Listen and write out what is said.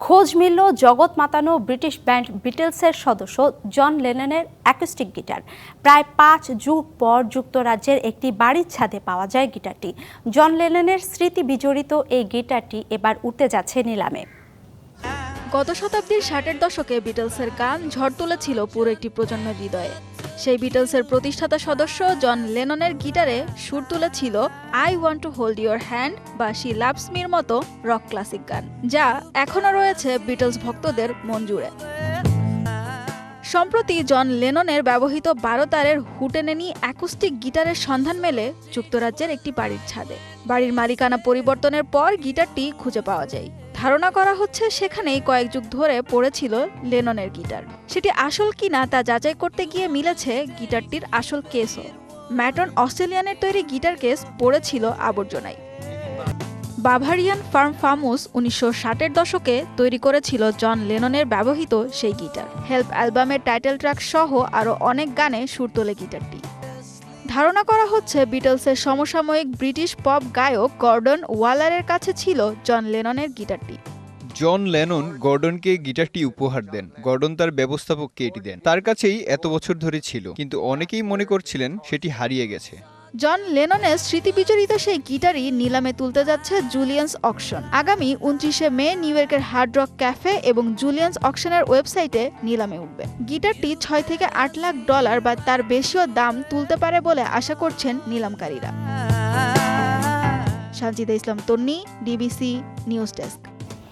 খোঁজ মিলল জগৎ মাতানো ব্রিটিশ ব্যান্ড বিটেলসের সদস্য জন লেননের অ্যাকুস্টিক গিটার। প্রায় পাঁচ যুগ পর যুক্তরাজ্যের একটি বাড়ির ছাদে পাওয়া যায় গিটারটি। জন লেননের স্মৃতি বিজড়িত এই গিটারটি এবার উঠতে যাচ্ছে নিলামে। গত শতাব্দীর ষাটের দশকে বিটলসের গান ঝড় তুলেছিল পুরো একটি প্রজন্মের হৃদয়ে। সেই বিটলসের প্রতিষ্ঠাতা সদস্য জন লেননের গিটারে সুর তুলেছিল I want to hold your hand বা শি লাভস মির মতো রক ক্লাসিক গান, যা এখনও রয়েছে বিটলস ভক্তদের মন জুড়ে। সম্প্রতি জন লেননের ব্যবহৃত বারো তারের হুটেনেনি অ্যাকুস্টিক গিটারের সন্ধান মেলে যুক্তরাজ্যের একটি বাড়ির ছাদে। বাড়ির মালিকানা পরিবর্তনের পর গিটারটি খুঁজে পাওয়া যায়। ধারণা করা হচ্ছে সেখানেই কয়েক যুগ ধরে পড়েছিল লেননের গিটার। সেটি আসল কিনা তা যাচাই করতে গিয়ে মিলেছে গিটারটির আসল কেসও। ম্যাটন অস্ট্রেলিয়ানের তৈরি গিটার কেস পড়েছিল আবর্জনায়। বাভারিয়ান ফার্ম ফামুস উনিশশো ষাটের দশকে তৈরি করেছিল জন লেননের ব্যবহৃত সেই গিটার। হেল্প অ্যালবামের টাইটেল ট্র্যাক সহ আরও অনেক গানে সুর তোলে গিটারটি। ধারণা করা হচ্ছে বিটলসের সমসাময়িক ব্রিটিশ পপ গায়ক গর্ডন ওয়ালারের কাছে ছিল জন লেননের গিটারটি। জন লেনন গর্ডনকে গিটারটি উপহার দেন। গর্ডন তার ব্যবস্থাপককে এটি দেন। তার কাছেই এত বছর ধরে ছিল, কিন্তু অনেকেই মনে করছিলেন সেটি হারিয়ে গেছে। জন লেননের স্মৃতিবিজড়িত সেই গিটারই নিলামে তুলতে যাচ্ছে জুলিয়ান্স অকশন। আগামী উনত্রিশে মে নিউ ইয়র্কের হার্ড রক ক্যাফে এবং জুলিয়ান্স অকশনের ওয়েবসাইটে নিলামে উঠবে। গিটারটি ছয় থেকে আট লাখ ডলার বা তার বেশিও দাম তুলতে পারে বলে আশা করছেন নিলামকারীরা। Sanjida Islam, Tonni, DBC news desk.